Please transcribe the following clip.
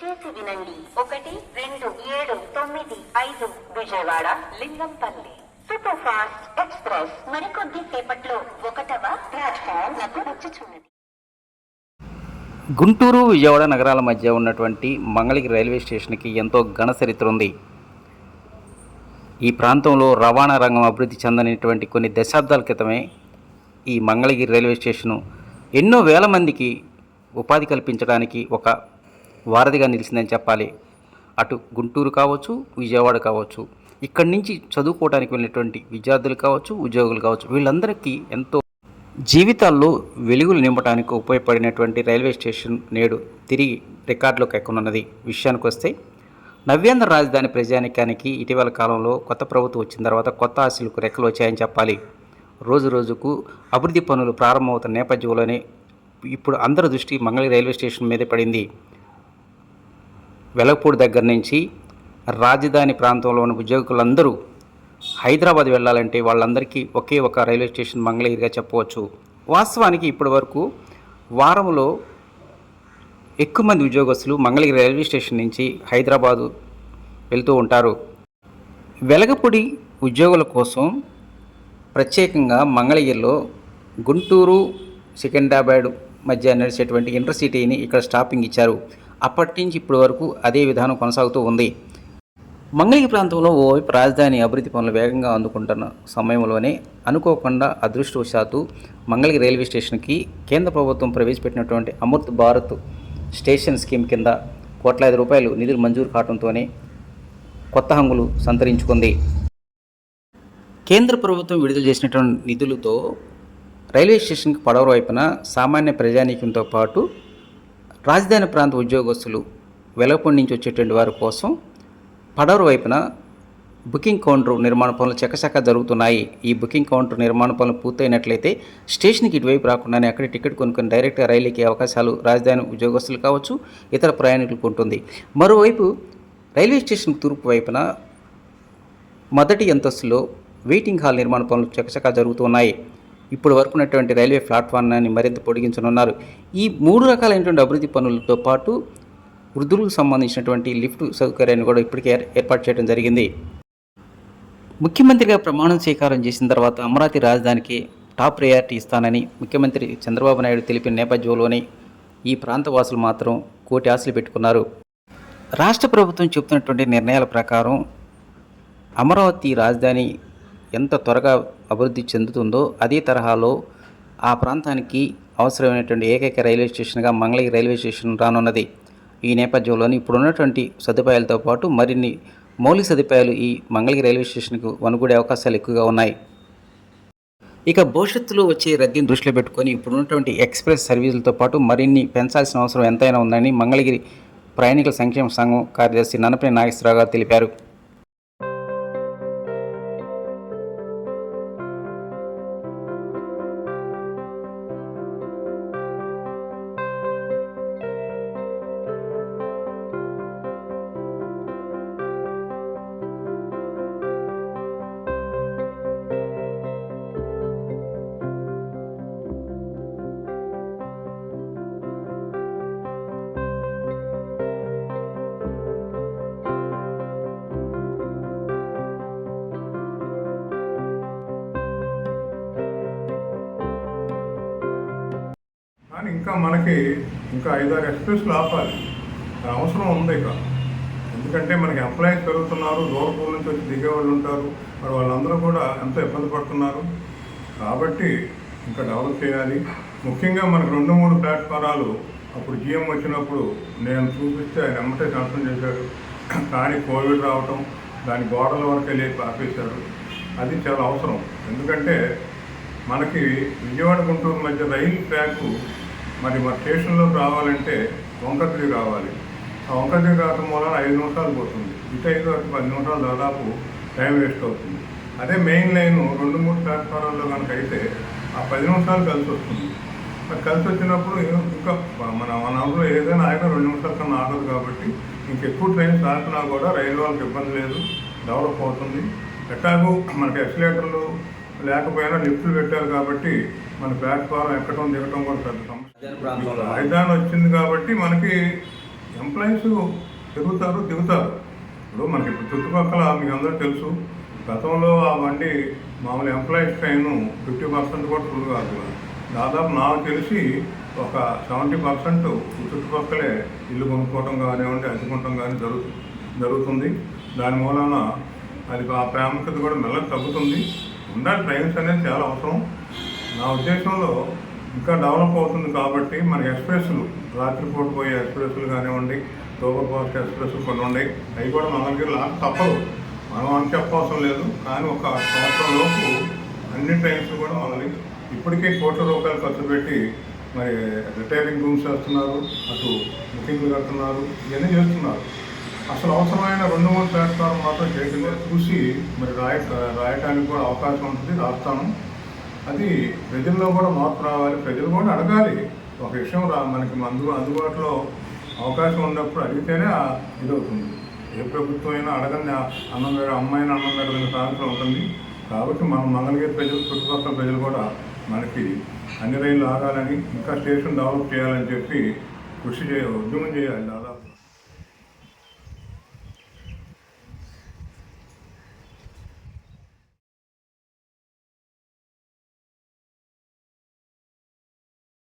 దయచేసి వినండి ఒకటి రెండు ఏడు తొమ్మిది ఐదు Vijayawada Lingampalli. Super fast express. మరికొద్ది సేపట్లో ఒకటవ ప్లాట్ఫామ్లకు వచ్చుచున్నది. గుంటూరు విజయవాడ నగరాల మధ్య ఉన్నటువంటి మంగళగిరి రైల్వే స్టేషన్కి ఎంతో ఘన చరిత్ర ఉంది. ఈ ప్రాంతంలో రవాణా రంగం అభివృద్ధి చెందనటువంటి కొన్ని దశాబ్దాల క్రితమే ఈ మంగళగిరి రైల్వే స్టేషను ఎన్నో వేల మందికి ఉపాధి కల్పించడానికి ఒక వారధిగా నిలిచిందని చెప్పాలి. అటు గుంటూరు కావచ్చు విజయవాడ కావచ్చు ఇక్కడి నుంచి చదువుకోవడానికి వెళ్ళినటువంటి విద్యార్థులు కావచ్చు ఉద్యోగులు కావచ్చు వీళ్ళందరికీ ఎంతో జీవితాల్లో వెలుగులు నింపడానికి ఉపయోగపడినటువంటి రైల్వే స్టేషన్ నేడు తిరిగి రికార్డులోకి ఎక్కనున్నది. విషయానికి వస్తే నవ్యాంధ్ర రాజధాని ప్రజానికానికి ఇటీవల కాలంలో కొత్త ప్రభుత్వం వచ్చిన తర్వాత కొత్త ఆశలకు రెక్కలు వచ్చాయని చెప్పాలి. రోజు రోజుకు అభివృద్ధి పనులు ప్రారంభమవుతున్న నేపథ్యంలోనే ఇప్పుడు అందరి దృష్టి మంగళగిరి రైల్వే స్టేషన్ మీదే పడింది. వెలగపూడి దగ్గర నుంచి రాజధాని ప్రాంతంలో ఉన్న ఉద్యోగులందరూ హైదరాబాద్ వెళ్ళాలంటే వాళ్ళందరికీ ఒకే ఒక రైల్వే స్టేషన్ మంగళగిరిగా చెప్పవచ్చు. వాస్తవానికి ఇప్పటి వరకు వారంలో ఎక్కువ మంది ఉద్యోగస్తులు మంగళగిరి రైల్వే స్టేషన్ నుంచి హైదరాబాదు వెళ్తూ ఉంటారు. వెలగపూడి ఉద్యోగుల కోసం ప్రత్యేకంగా మంగళగిరిలో గుంటూరు సికింద్రాబాద్ మధ్య నడిచేటువంటి ఇంటర్సిటీని ఇక్కడ స్టాపింగ్ ఇచ్చారు. అప్పటి నుంచి ఇప్పటి వరకు అదే విధానం కొనసాగుతూ ఉంది. మంగళగిరి ప్రాంతంలో ఓవైపు రాజధాని అభివృద్ధి పనులు వేగంగా అందుకుంటున్న సమయంలోనే అనుకోకుండా అదృష్టవశాత్తు మంగళగిరి రైల్వే స్టేషన్కి కేంద్ర ప్రభుత్వం ప్రవేశపెట్టినటువంటి అమృత్ భారత్ స్టేషన్ స్కీమ్ కింద కోట్లాది రూపాయలు నిధులు మంజూరు కావడంతోనే కొత్త హంగులు సంతరించుకుంది. కేంద్ర ప్రభుత్వం విడుదల చేసినటువంటి నిధులతో రైల్వే స్టేషన్కి పడవ వైపున సామాన్య ప్రజానీకంతో పాటు రాజధాని ప్రాంత ఉద్యోగస్తులు వెలగపూడి నుంచి వచ్చేటువంటి వారి కోసం పడవరు వైపున బుకింగ్ కౌంటర్ నిర్మాణ పనులు చకచకా జరుగుతున్నాయి. ఈ బుకింగ్ కౌంటర్ నిర్మాణ పనులు పూర్తయినట్లయితే స్టేషన్కి ఇటువైపు రాకుండానే అక్కడ టికెట్ కొనుక్కొని డైరెక్ట్గా రైలు ఎక్కే అవకాశాలు రాజధాని ఉద్యోగస్తులు కావచ్చు ఇతర ప్రయాణికులకు ఉంటుంది. మరోవైపు రైల్వే స్టేషన్ తూర్పు వైపున మొదటి అంతస్తులో వెయిటింగ్ హాల్ నిర్మాణ పనులు చకచకా జరుగుతున్నాయి. ఇప్పుడు వరకు ఉన్నటువంటి రైల్వే ప్లాట్ఫామ్ని మరింత పొడిగించనున్నారు. ఈ మూడు రకాలైనటువంటి అభివృద్ధి పనులతో పాటు వృద్ధులకు సంబంధించినటువంటి లిఫ్ట్ సౌకర్యాన్ని కూడా ఇప్పటికే ఏర్- ఏర్పాటు చేయడం జరిగింది. ముఖ్యమంత్రిగా ప్రమాణం స్వీకారం చేసిన తర్వాత అమరావతి రాజధానికి టాప్ ప్రయారిటీ ఇస్తానని ముఖ్యమంత్రి చంద్రబాబు నాయుడు తెలిపిన నేపథ్యంలోనే ఈ ప్రాంత వాసులు మాత్రం కోటి ఆశలు పెట్టుకున్నారు. రాష్ట్ర ప్రభుత్వం చెబుతున్నటువంటి నిర్ణయాల ప్రకారం అమరావతి రాజధాని ఎంత త్వరగా అభివృద్ధి చెందుతుందో అదే తరహాలో ఆ ప్రాంతానికి అవసరమైనటువంటి ఏకైక రైల్వే స్టేషన్గా మంగళగిరి రైల్వే స్టేషన్ రానున్నది. ఈ నేపథ్యంలోని ఇప్పుడున్నటువంటి సదుపాయాలతో పాటు మరిన్ని మౌలిక సదుపాయాలు ఈ మంగళగిరి రైల్వే స్టేషన్కు వనుగుడే అవకాశాలు ఎక్కువగా ఉన్నాయి. ఇక భవిష్యత్తులో వచ్చే రద్దీని దృష్టిలో పెట్టుకొని ఇప్పుడున్నటువంటి ఎక్స్ప్రెస్ సర్వీసులతో పాటు మరిన్ని పెంచాల్సిన అవసరం ఎంతైనా ఉందని మంగళగిరి ప్రయాణికుల సంక్షేమ సంఘం కార్యదర్శి నన్నపల్లి నాగేశ్వరరావు గారు తెలిపారు. మనకి ఇంకా ఐదారు ఎక్స్ప్రెస్లు ఆపాలి. దాని అవసరం ఉంది ఇక. ఎందుకంటే మనకి ఎంప్లాయీస్ పెరుగుతున్నారు దూరపూర్ నుంచి వచ్చి దిగేవాళ్ళు ఉంటారు. మరి వాళ్ళందరూ కూడా ఎంతో ఇబ్బంది పడుతున్నారు. కాబట్టి ఇంకా డెవలప్ చేయాలి. ముఖ్యంగా మనకు రెండు మూడు ప్లాట్ఫారాలు అప్పుడు జిఎం వచ్చినప్పుడు నేను చూపిస్తే ఆయన ఎమ్మటే కన్సల్ట్ చేశాడు. కానీ కోవిడ్ రావటం దాని గోడల వరకే లేపి ఆపేశారు అది చాలా అవసరం. ఎందుకంటే మనకి విజయవాడ గుంటూరు మధ్య రైలు ట్రాక్ మరి మా స్టేషన్లోకి రావాలంటే వంకతిరి రావాలి. ఆ వంకతిరి రావడం వలన ఐదు నిమిషాలు పోతుంది. ఇటు ఐదు వరకు పది నిమిషాలు దాదాపు టైం వేస్ట్ అవుతుంది. అదే మెయిన్ లైన్ రెండు మూడు ప్లాట్ఫారాల్లో కనుక అయితే ఆ పది నిమిషాలు కలిసి వస్తుంది. మరి కలిసి వచ్చినప్పుడు ఇంకా మన మన ఊళ్ళో ఏదైనా ఆగినా రెండు నిమిషాల కన్నా ఆగదు కాబట్టి ఇంకెక్కువ ట్రైన్స్ ఆపినా కూడా రైలు వాళ్ళకి ఇబ్బంది లేదు. డెవలప్ అవుతుంది. ఎట్లాగూ మనకి ఎక్సిలేటర్లు లేకపోయినా లిఫ్ట్లు పెట్టారు కాబట్టి మన ప్లాట్ఫారం ఎక్కడం దిగటం కూడా పెద్ద సమస్య. రాజధాని వచ్చింది కాబట్టి మనకి ఎంప్లాయీస్ పెరుగుతారు దిగుతారు. ఇప్పుడు మనకి చుట్టుపక్కల మీకు అందరూ తెలుసు గతంలో ఆ బండి మామూలు ఎంప్లాయీస్ ట్రైన్ ఫిఫ్టీ పర్సెంట్ కూడా ఫుల్ కాదు. దాదాపు నాకు తెలిసి ఒక సెవెంటీ పర్సెంట్ చుట్టుపక్కలే ఇల్లు కొనుక్కోవటం కానివ్వండి అద్దుకోవటం కానీ జరుగుతుంది జరుగుతుంది. దాని మూలాన అది ఆ ప్రాముఖ్యత కూడా మెల్లగా తగ్గుతుంది. ఉండాలి ట్రైన్స్ అనేది చాలా అవసరం. నా ఉద్దేశంలో ఇంకా డెవలప్ అవుతుంది కాబట్టి మన ఎక్స్ప్రెస్లు రాత్రిపూట పోయే ఎక్స్ప్రెస్లు కానివ్వండి సూపర్ ఫాస్ట్ ఎక్స్ప్రెస్ కొన్ని ఉన్నాయి. అవి కూడా మంగళగిరి లాగా తప్పదు మనం అని చెప్పవసరం లేదు. కానీ ఒక సంవత్సరం లోపు అన్ని ట్రైన్స్ కూడా మొదలై ఇప్పటికే కోట్ల రూపాయలు ఖర్చు పెట్టి మరి రిటైరింగ్ రూమ్స్ వేస్తున్నారు అటు బుకింగ్లు కడుతున్నారు ఇవన్నీ చేస్తున్నారు. అసలు అవసరమైన రెండు మూడు ప్లాట్ఫామ్ మాత్రం చేయకుండా చూసి మరి రాయ రాయటానికి కూడా అవకాశం ఉంటుంది. రాస్తాను అది ప్రజల్లో కూడా మార్పు రావాలి. ప్రజలు కూడా అడగాలి. ఒక విషయం రా మనకి మందు అందుబాటులో అవకాశం ఉన్నప్పుడు అడిగితేనే ఇదవుతుంది. ఇది అవుతుంది ఏ ప్రభుత్వం అయినా అడగని అన్నం వేడ అమ్మాయిని అన్నం వేడని సాయంత్రం ఉంటుంది. కాబట్టి మనం మంగళగిరి ప్రజలు చుట్టుపక్కల ప్రజలు కూడా మనకి అన్ని రైళ్ళు ఆగాలని ఇంకా స్టేషన్ డెవలప్ చేయాలని చెప్పి కృషి చేయ ఉద్యమం చేయాలి దాదాపు.